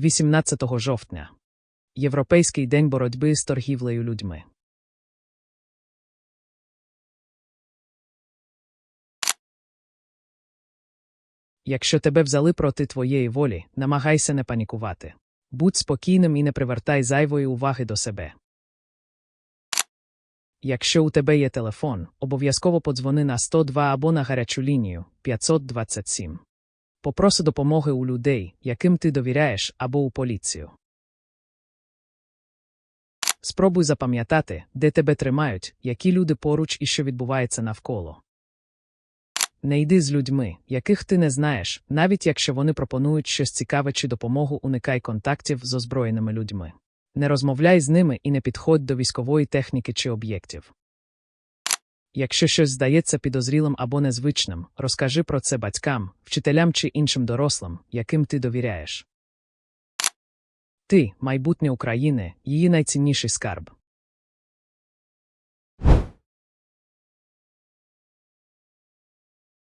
18 жовтня. Європейський день боротьби з торгівлею людьми. Якщо тебе взяли проти твоєї волі, намагайся не панікувати. Будь спокійним і не привертай зайвої уваги до себе. Якщо у тебе є телефон, обов'язково подзвони на 102 або на гарячу лінію 527. Попроси допомоги у людей, яким ти довіряєш, або у поліцію. Спробуй запам'ятати, де тебе тримають, які люди поруч і що відбувається навколо. Не йди з людьми, яких ти не знаєш, навіть якщо вони пропонують щось цікаве чи допомогу, уникай контактів з озброєними людьми. Не розмовляй з ними і не підходь до військової техніки чи об'єктів. Якщо щось здається підозрілим або незвичним, розкажи про це батькам, вчителям чи іншим дорослим, яким ти довіряєш. Ти, майбутнє України, її найцінніший скарб.